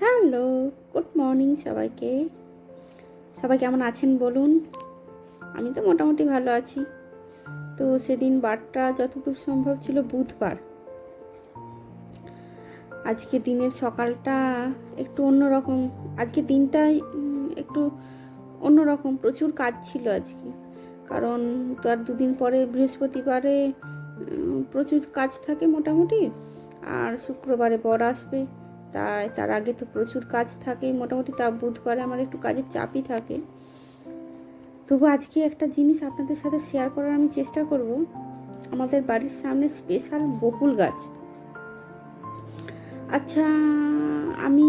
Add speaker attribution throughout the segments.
Speaker 1: Hello good morning সবাইকে। সবাই কেমন আছেন বলুন? আমি তো মোটামুটি ভালো আছি। তো সেদিন বারটা যতদূর সম্ভব ছিল বুধবার। আজকে দিনের সকালটা একটু অন্যরকম আজকে দিনটাই উম, একটু অন্যরকম প্রচুর কাজ ছিল আজকে। কারণ তো আর দুদিন পরে বৃহস্পতিবারে প্রচুর কাজ থাকে মোটামুটি আর শুক্রবারে বর আসবে। তাই তার আগে তো প্রচুর কাজ থাকে। মোটামুটি তা বুধবারে আমার একটু কাজের চাপই থাকে। তবু আজকে একটা জিনিস আপনাদের সাথে শেয়ার করার আমি চেষ্টা করব। আমাদের বাড়ির সামনে স্পেশাল বকুল গাছ। আচ্ছা আমি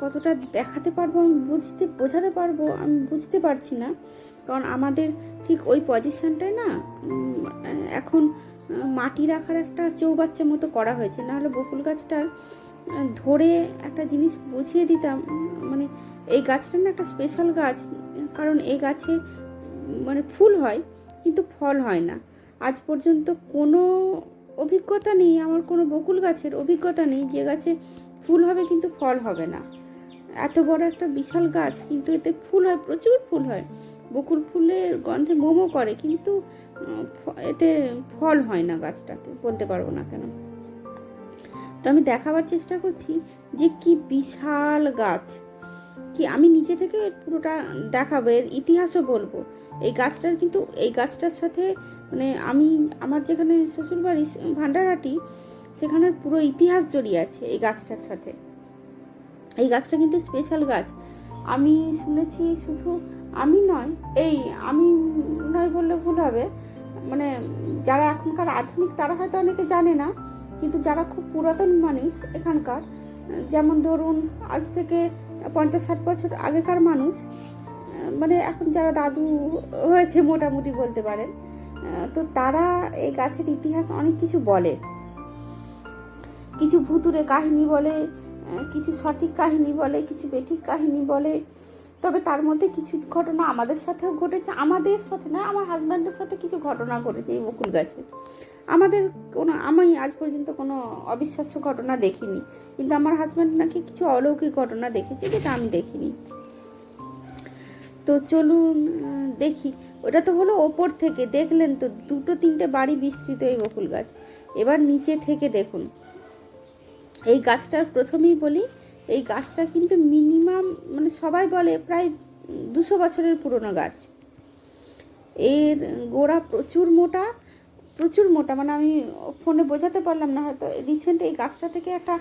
Speaker 1: কতটা দেখাতে পারব আমি বুঝতে, বোঝাতে পারব আমি বুঝতে পারছি না। কারণ আমাদের ঠিক ওই পজিশনটায় না এখন মাটি রাখার একটা চৌবাচ্চা মতো করা হয়েছে। নাহলে বকুল গাছটার ধরে একটা জিনিস বুঝিয়ে দিতাম মানে এই গাছটা না একটা স্পেশাল গাছ, কারণ এই গাছে মানে ফুল হয়, কিন্তু ফল হয় না। আজ পর্যন্ত কোনো অভিজ্ঞতা নেই, আমার কোনো বকুল গাছের অভিজ্ঞতা নেই যে গাছে ফুল হবে কিন্তু ফল হবে না। এত বড় একটা বিশাল গাছ, কিন্তু এতে ফুল হয়, প্রচুর ফুল হয়। বকুল ফুলের গন্ধে মোমো করে, কিন্তু এতে ফল হয় না গাছটাতে, বলতে পারব না কেন? তো আমি দেখাবার চেষ্টা করছি যে কি বিশাল গাছ। কি আমি নিচে থেকে পুরোটা দেখাবো, এর ইতিহাসও বলব। এই গাছটার কিন্তু, এই গাছটার সাথে মানে আমি, আমার যেখানে শ্বশুরবাড়ি ভান্ডারহাটি সেখানের পুরো ইতিহাস জড়িয়ে আছে এই গাছটার সাথে। এই গাছটা কিন্তু স্পেশাল গাছ। আমি শুনেছি শুধু আমি নয়, এই আমি নয় বললে ভুল হবে মানে যারা এখনকার আধুনিক তারা হয়তো অনেকে জানে না কিন্তু যারা খুব পুরাতন মানুষ এখানকার, যেমন ধরুন আজ থেকে পঞ্চাশ ষাট বছর আগেকার মানুষ মানে এখন যারা দাদু হয়েছে মোটামুটি বলতে পারেন, তো তারা এই গাছের ইতিহাস অনেক কিছু বলে। কিছু ভুতুরে কাহিনী বলে, কিছু সঠিক কাহিনী বলে, কিছু বেঠিক কাহিনী বলে তবে তার মধ্যে কিছু ঘটনা আমাদের সাথেও ঘটেছে। আমাদের সাথে না, আমার হাজব্যান্ডের সাথে কিছু ঘটনা ঘটেছে এই বকুল গাছে। আমাদের কোনো, আমি আজ পর্যন্ত কোনো অবিশ্বাস্য ঘটনা দেখিনি। কিন্তু আমার হাজব্যান্ড নাকি কিছু অলৌকিক ঘটনা দেখেছে যেটা আমি দেখিনি। তো চলুন দেখি। ওটা তো হলো ওপর থেকে, দেখলেন তো, দুটো তিনটে বাড়ি বিস্তৃত এই বকুল গাছ। এবার নিচে থেকে দেখুন। এই গাছটার প্রথমেই বলি এই গাছটা কিন্তু মিনিমাম মানে সবাই বলে প্রায় দুশো বছরের পুরনো গাছ। এর গোড়া প্রচুর মোটা প্রচুর মোটা মানে আমি ফোনে বোঝাতে পারলাম না হয়তো। রিসেন্ট এই গাছটা থেকে একটা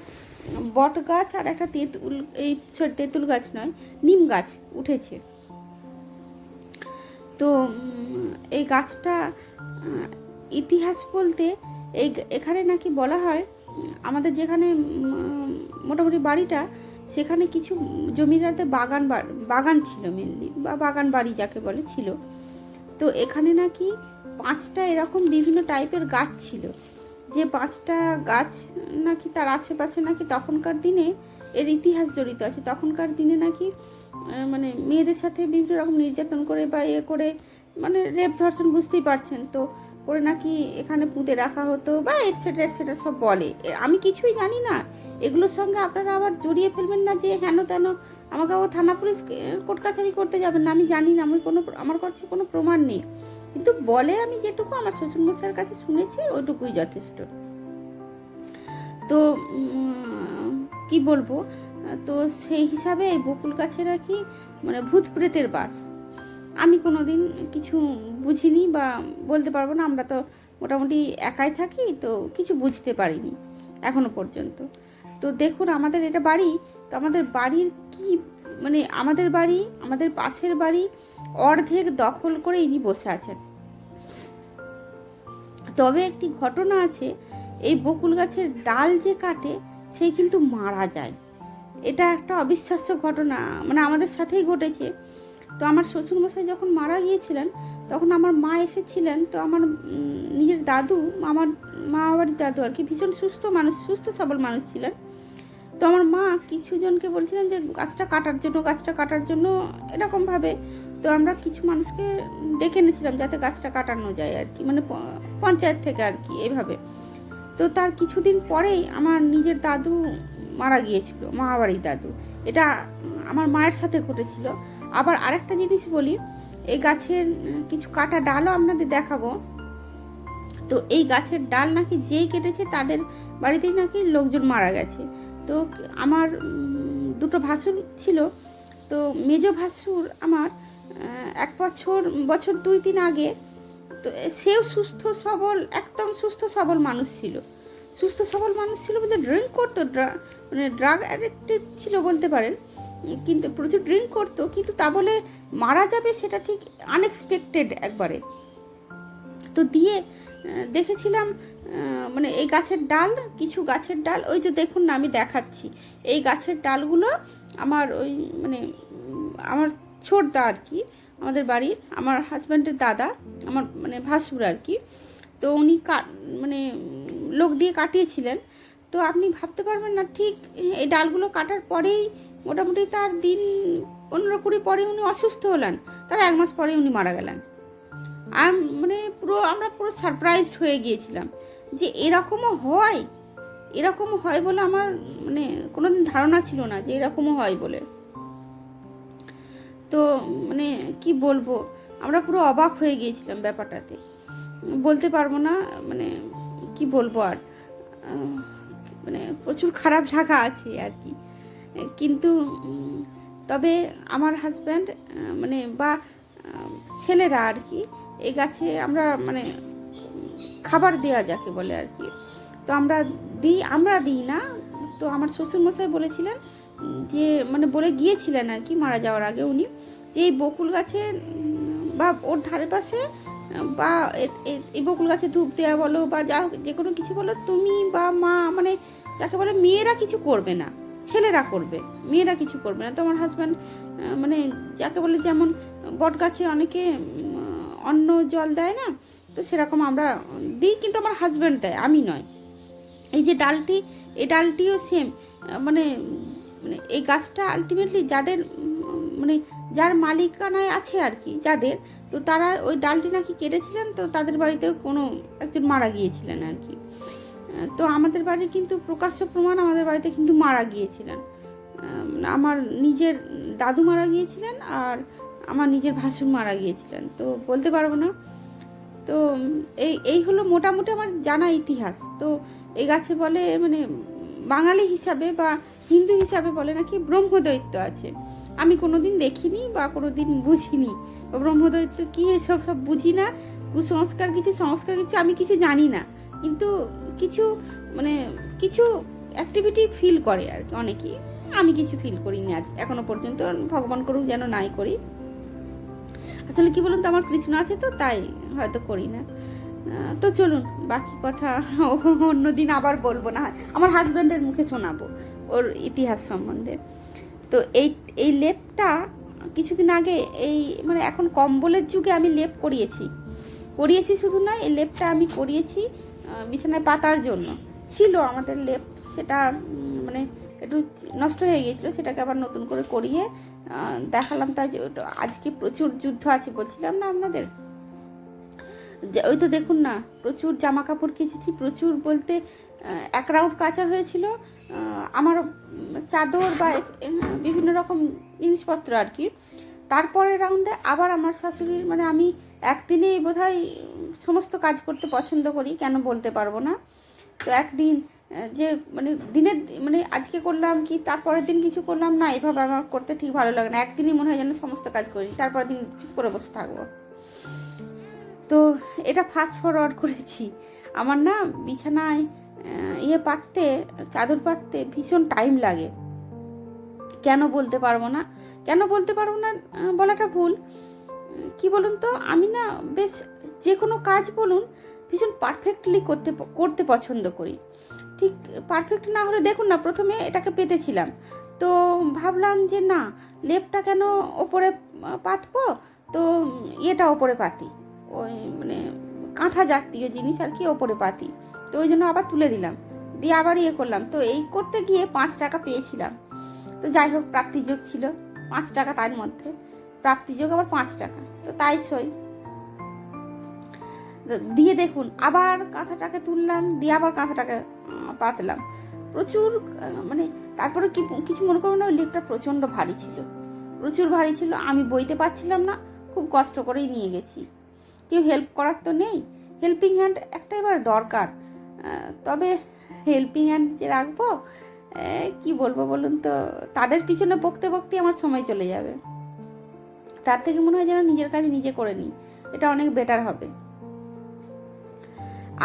Speaker 1: বট গাছ আর একটা তেঁতুল, এই তেঁতুল গাছ নয়, নিম গাছ উঠেছে। তো, এই গাছটা, ইতিহাস বলতে এই, এখানে নাকি বলা হয়, আমাদের যেখানে মোটামুটি বাড়িটা সেখানে কিছু জমিদারদের বাগান বাগান ছিল মেনলি বা বাগান বাড়ি যাকে বলে ছিল। তো এখানে নাকি পাঁচটা এরকম বিভিন্ন টাইপের গাছ ছিল। যে পাঁচটা গাছ নাকি তার আশেপাশে নাকি তখনকার দিনে এর ইতিহাস জড়িত আছে। তখনকার দিনে নাকি মানে মেয়েদের সাথে বিভিন্ন রকম নির্যাতন করে বা এ করে মানে রেপ ধর্ষণ বুঝতেই পারছেন। তো করে নাকি এখানে পুঁতে রাখা হতো বা এটসেট্রা এটসেট্রা সব বলে। আমি কিছুই জানি না। এগুলোর সঙ্গে আপনারা আবার জড়িয়ে ফেলবেন না যে হেন তেন আমাকে ও থানা পুলিশ কোর্ট কাছারি করতে যাবেন না। আমি জানি না আমি কোনো, আমার কাছে কোনো প্রমাণ নেই। কিন্তু বলে আমি যেটুকু আমার শ্বশুরমশাইয়ের কাছে শুনেছি ওইটুকুই যথেষ্ট। তো কি বলব? তো সেই হিসাবে এই বকুল গাছে রাখি মানে ভূত প্রেতের বাস। আমি কোনো দিন কিছু বুঝিনি বা বলতে পারব না, আমরা তো মোটামুটি একাই থাকি, তো কিছু বুঝতে পারিনি এখনও পর্যন্ত। তো দেখুন, আমাদের এটা বাড়ি, তো আমাদের বাড়ির কি মানে আমাদের বাড়ি, আমাদের পাশের বাড়ি অর্ধেক দখল করে ইনি বসে আছেন। তবে একটি ঘটনা আছে, এই বকুল গাছের ডাল যে কাটে সেই কিন্তু মারা যায়। এটা একটা অবিশ্বাস্য ঘটনা মানে আমাদের সাথেই ঘটেছে। তো আমার শ্বশুরমশাই যখন মারা গিয়েছিলেন, তখন আমার মা এসেছিলেন। তো আমার নিজের দাদু, আমার মা বাড়ির দাদু আর কি, ভীষণ সুস্থ মানুষ, সুস্থ সবল মানুষ ছিলেন। তো আমার মা কিছু জনকে বলছিলেন যে, গাছটা কাটার জন্য, গাছটা কাটার জন্য এরকমভাবে তো আমরা কিছু মানুষকে ডেকে এনেছিলাম যাতে গাছটা কাটানো যায় আর কি মানে পঞ্চায়েত থেকে আর কি, এভাবে। তো তার কিছুদিন পরেই আমার নিজের দাদু মারা গিয়েছিল, মামাবাড়ির দাদু। এটা আমার মায়ের সাথে ঘটেছিল। আবার আরেকটা জিনিস বলি, এই গাছের কিছু কাটা ডালও আপনাদের দেখাবো। তো এই গাছের ডাল নাকি যেই কেটেছে তাদের বাড়িতেই নাকি লোকজন মারা গেছে। তো আমার দুটো ভাসুর ছিল। তো মেজ ভাসুর আমার এক বছর বছর দুই তিন আগে, তো সেও সুস্থ, সবল, একদম সুস্থ, সবল মানুষ ছিল। সুস্থ, সবল মানুষ ছিল বলতে ড্রিঙ্ক করতো, ড্রা- মানে ড্রাগ অ্যাডিক্টেড ছিল বলতে পারেন। কিন্তু প্রচুর ড্রিঙ্ক করতো, কিন্তু তা বলে মারা যাবে সেটা ঠিক আনএক্সপেক্টেড একবারে। তো দিয়ে দেখেছিলাম মানে এই গাছের ডাল, কিছু গাছের ডাল, ওই যে দেখুন না আমি দেখাচ্ছি। এই গাছের ডালগুলো আমার ওই মানে আমার ছোটদা আর কি, আমাদের বাড়ির, আমার হাজব্যান্ডের দাদা, আমার মানে ভাসুর আর কি। তো উনি মানে লোক দিয়ে কাটিয়েছিলেন। তো আপনি ভাবতে পারবেন না, ঠিক এই ডালগুলো কাটার পরেই মোটামুটি তার দিন পনেরো কুড়ি পরে উনি অসুস্থ হলেন। তার এক মাস পরে উনি মারা গেলেন। আর মানে পুরো আমরা পুরো সারপ্রাইজড হয়ে গিয়েছিলাম যে এরকমও হয় এরকম হয় বলে আমার মানে কোনোদিন ধারণা ছিল না যে এরকমও হয় বলে। তো মানে কি বলব, আমরা পুরো অবাক হয়ে গিয়েছিলাম ব্যাপারটাতে। বলতে পারব না মানে কি বলব আর মানে প্রচুর খারাপ লাগা আছে আর কি। কিন্তু তবে আমার হাজব্যান্ড মানে বা ছেলেরা আর কি, এই গাছে আমরা মানে খাবার দেওয়া যাকে বলে আর কি। তো আমরা দিই আমরা দিই না। তো আমার শ্বশুরমশাই বলেছিলেন যে মানে বলে গিয়েছিলেন আর কি, মারা যাওয়ার আগে উনি, যে, এই বকুল গাছে বা, ওর ধারে পাশে, বা এই বকুল গাছে ধূপ দেওয়া বলো, বা, যা যে কোনো কিছু বলো, তুমি বা মা মানে যাকে বলে মেয়েরা কিছু করবে না। ছেলেরা করবে, মেয়েরা কিছু করবে না। তো আমার হাজব্যান্ড মানে যাকে বলে যেমন বট গাছে অনেকে অন্ন জল দেয় না, তো সেরকম আমরা দিই কিন্তু আমার হাজব্যান্ড দেয়, আমি নয়। এই যে ডালটি, এই ডালটিও সেম মানে মানে এই গাছটা আলটিমেটলি যাদের মানে যার মালিকানায় আছে আর কি, যাদের, তো তারা ওই ডালটি নাকি কেটেছিলেন, তো তাদের বাড়িতেও কোনো একজন মারা গিয়েছিলেন আর কি। তো আমাদের বাড়ির কিন্তু প্রকাশ্য প্রমাণ আমাদের বাড়িতে কিন্তু মারা গিয়েছিলেন। আমার নিজের দাদু মারা গিয়েছিলেন আর আমার নিজের ভাসুর মারা গিয়েছিলেন। তো বলতে পারব না। তো এই এই হলো মোটামুটি আমার জানা ইতিহাস। তো এই গাছে বলে মানে বাঙালি হিসাবে বা হিন্দু হিসাবে বলে নাকি ব্রহ্মদৈত্য আছে। আমি কোনোদিন দেখিনি বা কোনোদিন বুঝিনি। বা ব্রহ্মদৈত্য কী এসব সব বুঝি না? কুসংস্কার কিছু, সংস্কার কিছু আমি কিছু জানি না। কিন্তু কিছু মানে কিছু অ্যাক্টিভিটি ফিল করে আর কি অনেকেই। আমি কিছু ফিল করিনি আজ, এখনও পর্যন্ত। ভগবান করুক যেন নাই করি। আসলে কি বলুন তো, আমার কৃষ্ণ আছে তো, তাই হয়তো করি না। তো চলুন, বাকি কথা অন্যদিন আবার বলব না। আমার হাজব্যান্ডের মুখে শোনাবো, ওর ইতিহাস সম্বন্ধে। তো এই এই লেপটা কিছুদিন আগে এই মানে এখন কম্বলের যুগে আমি লেপ করিয়েছি। করিয়েছি শুধু নয়, এই লেপটা আমি করিয়েছি বিছানায় পাতার জন্য। ছিল আমাদের লেপ সেটা মানে একটু নষ্ট হয়ে গিয়েছিল, সেটাকে আবার নতুন করে করিয়ে দেখালাম তাই আজকে প্রচুর যুদ্ধ আছে বলছিলাম না আপনাদের? ওই তো দেখুন না, প্রচুর জামা কাপড় কেচেছি, প্রচুর বলতে এক রাউন্ড কাঁচা হয়েছিল আমার চাদর বা বিভিন্ন রকম জিনিসপত্র আর কি। তারপরে রাউন্ডে আবার আমার শাশুড়ির মানে আমি একদিনেই বোধহয় সমস্ত কাজ করতে পছন্দ করি, কেন বলতে পারব না। তো একদিন যে মানে দিনের মানে আজকে করলাম কি তারপরের দিন কিছু করলাম না, এভাবে আমার করতে ঠিক ভালো লাগে না। একদিনই মনে হয় যেন সমস্ত কাজ করি তারপরের দিন চুপ করে বসে থাকব। তো এটা ফাস্ট ফরওয়ার্ড করেছি। আমার না বিছানায় ইয়ে পাততে, চাদর পাততে ভীষণ টাইম লাগে। কেন বলতে পারব না? কেন বলতে পারব না বলাটা ভুল। কি বলুন তো? আমি না বেশ যে কোনো কাজ বলুন, ভীষণ পারফেক্টলি করতে করতে পছন্দ করি। ঠিক পারফেক্ট না হলে দেখুন না, প্রথমে এটাকে পেতেছিলাম। তো ভাবলাম যে না, লেপটা কেন ওপরে পাতবো? তো ইয়েটা ওপরে পাতি। ওই মানে কাঁথা জাতীয় জিনিস আর কি ওপরে পাতি। তো ওই জন্য আবার তুলে দিলাম। দিয়ে আবার ইয়ে করলাম। তো এই করতে গিয়ে পাঁচ টাকা পেয়েছিলাম। তো যাই হোক, প্রাপ্তিযোগ ছিল। পাঁচ টাকা তার মধ্যে। প্রাপ্তিযোগ আবার পাঁচ টাকা। তো তাই সই। দিয়ে দেখুন, আবার কাঁথাটাকে তুললাম, দিয়ে আবার কাঁথাটাকে পাতলাম। প্রচুর মানে তারপরে কি, কিছু মনে করব না, ওই লেপটা প্রচণ্ড ভারী ছিল। প্রচুর ভারী ছিল, আমি বইতে পারছিলাম না, খুব কষ্ট করেই নিয়ে গেছি। কেউ হেল্প করার তো নেই। হেল্পিং হ্যান্ড একটা এবার দরকার। তবে হেল্পিং হ্যান্ড যে রাখব কি বলব বলুন তো, তাদের পিছনে বকতে বকতে আমার সময় চলে যাবে। তার থেকে মনে হয় যেন নিজের কাজ নিজে করে নিই। এটা অনেক বেটার হবে।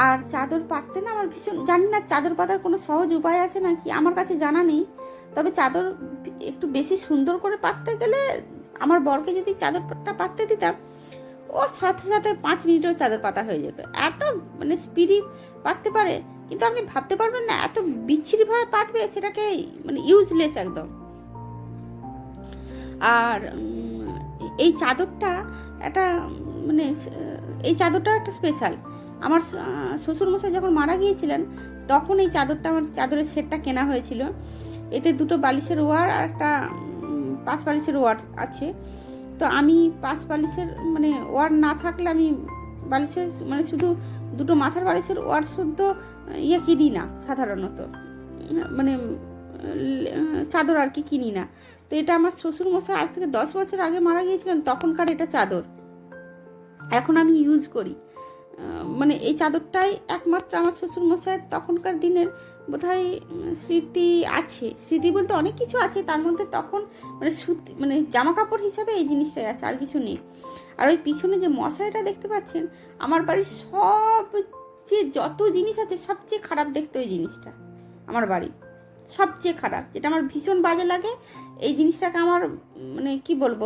Speaker 1: আর চাদর পাততে না আমার ভীষণ, জানি না চাদর পাতার কোনো সহজ উপায় আছে নাকি, আমার কাছে জানা নেই। তবে চাদর একটু বেশি সুন্দর করে পাততে গেলে আমার বরকে যদি চাদরটা পাততে দিতাম, ও সাথে সাথে পাঁচ মিনিটেও চাদর পাতা হয়ে যেত। এত মানে স্পিডি পাততে পারে, কিন্তু আপনি ভাবতে পারবেন না, এত বিচ্ছিরিভাবে পাতবে সেটাকে মানে ইউজলেস একদম। আর এই চাদরটা একটা মানে এই চাদরটা একটা স্পেশাল আমার শ্বশুরমশাই যখন মারা গিয়েছিলেন, তখন এই চাদরটা আমার, চাদরের সেটটা কেনা হয়েছিল। এতে দুটো বালিশের ওয়ার আর একটা পাঁচ বালিশের ওয়ার আছে। তো আমি পাঁচ বালিশের মানে ওয়ার না থাকলে আমি বালিশের মানে শুধু দুটো মাথার বালিশের ওয়ার শুদ্ধ ইয়ে কিনি না, সাধারণত। মানে চাদর আর কি কিনি না। তো এটা আমার শ্বশুরমশাই আজ থেকে দশ বছর আগে মারা গিয়েছিলেন, তখনকার এটা চাদর। এখন আমি ইউজ করি। মানে এই চাদরটাই একমাত্র আমার শ্বশুরমশাইয়ের তখনকার দিনের বোধহয় স্মৃতি আছে। স্মৃতি বলতে অনেক কিছু আছে, তার মধ্যে তখন মানে সুতি মানে জামা কাপড় হিসাবে এই জিনিসটাই আছে, আর কিছু নেই। আর ওই পিছনে যে মশারিটা দেখতে পাচ্ছেন, আমার বাড়ির সব যে যত জিনিস আছে, সবচেয়ে খারাপ দেখতে ওই জিনিসটা, আমার বাড়ি। সবচেয়ে খারাপ, যেটা আমার ভীষণ বাজে লাগে, এই জিনিসটাকে আমার মানে কি বলব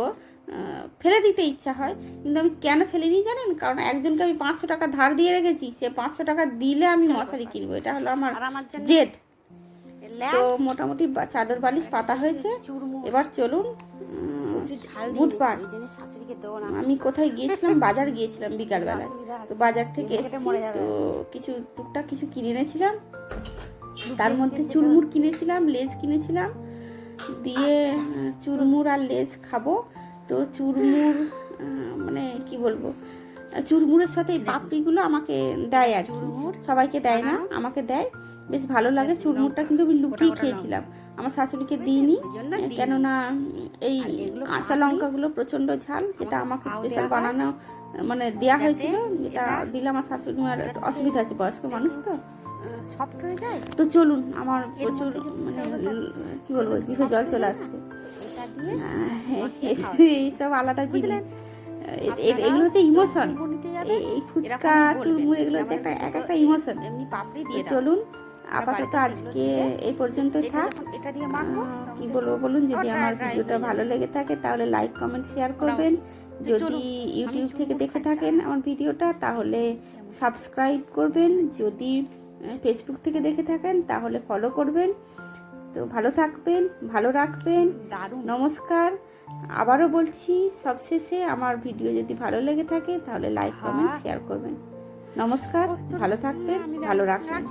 Speaker 1: ফেলে দিতে ইচ্ছা হয় কিন্তু আমি কেন ফেলিনি জানেন? কারণ একজনকে আমি পাঁচশো টাকা ধার দিয়ে রেখেছি সে পাঁচশো টাকা দিলে আমি মশারি কিনবো। এটা হলো আমার জেদ। তো মোটামুটি চাদর বালিশ পাতা হয়েছে। এবার চলুন
Speaker 2: ঝাল
Speaker 1: বুধবার। আমি কোথায় গিয়েছিলাম? বাজার গিয়েছিলাম বিকালবেলায়। তো বাজার থেকে এসেছি তো কিছু টুকটাক কিছু কিনে এনেছিলাম। তার মধ্যে চুরমুর কিনেছিলাম লেজ কিনেছিলাম। দিয়ে চুরমুর আর লেজ খাব। তো চুরমুর মানে কি বলব? চুরমুরের সাথে এই পাপড়িগুলো আমাকে দেয় আর কি।
Speaker 2: চুরমুর?
Speaker 1: সবাইকে দেয় না আমাকে দেয়। বেশ ভালো লাগে চুরমুরটা কিন্তু আমি লুকিয়ে খেয়েছিলাম। আমার শাশুড়িকে দিইনি কেননা এই কাঁচা লঙ্কাগুলো প্রচণ্ড ঝাল যেটা
Speaker 2: আমাকে
Speaker 1: স্পেশাল বানানো মানে
Speaker 2: দেওয়া
Speaker 1: হয়েছিল যেটা দিলে আমার শাশুড়ি মার অসুবিধা আছে বয়স্ক মানুষ তো।
Speaker 2: সফট হয়ে যায়?
Speaker 1: তো চলুন আমার প্রচুর মানে কি বলব জিভে জল চলে আসছে।
Speaker 2: দিয়ে
Speaker 1: আহ, এইসব আলাদা জিনিস। এগুলো হচ্ছে ইমোশন এই ফুচকা এগুলো হচ্ছে একটা এক একটা ইমোশন
Speaker 2: এমনি পাপড়ি দিয়ে
Speaker 1: চলুন আপাতত আজকে এই পর্যন্তই
Speaker 2: এটা
Speaker 1: থাক।
Speaker 2: এটা দিয়ে মাখবো
Speaker 1: কি বলব বলুন? যদি আমার
Speaker 2: dry- dry
Speaker 1: ভিডিওটা ভালো লেগে থাকে তাহলে লাইক কমেন্ট শেয়ার করবেন। যদি ইউটিউব থেকে দেখে থাকেন আমার ভিডিওটা তাহলে সাবস্ক্রাইব করবেন। যদি ফেসবুক থেকে দেখে থাকেন তাহলে ফলো করবেন। তো ভালো থাকবেন ভালো রাখবেন।
Speaker 2: দারুণ।
Speaker 1: নমস্কার। আবারও বলছি সবশেষে আমার ভিডিও যদি ভালো লেগে থাকে তাহলে লাইক কমেন্ট। শেয়ার করবেন। নমস্কার ভালো থাকবেন ভালো রাখবেন।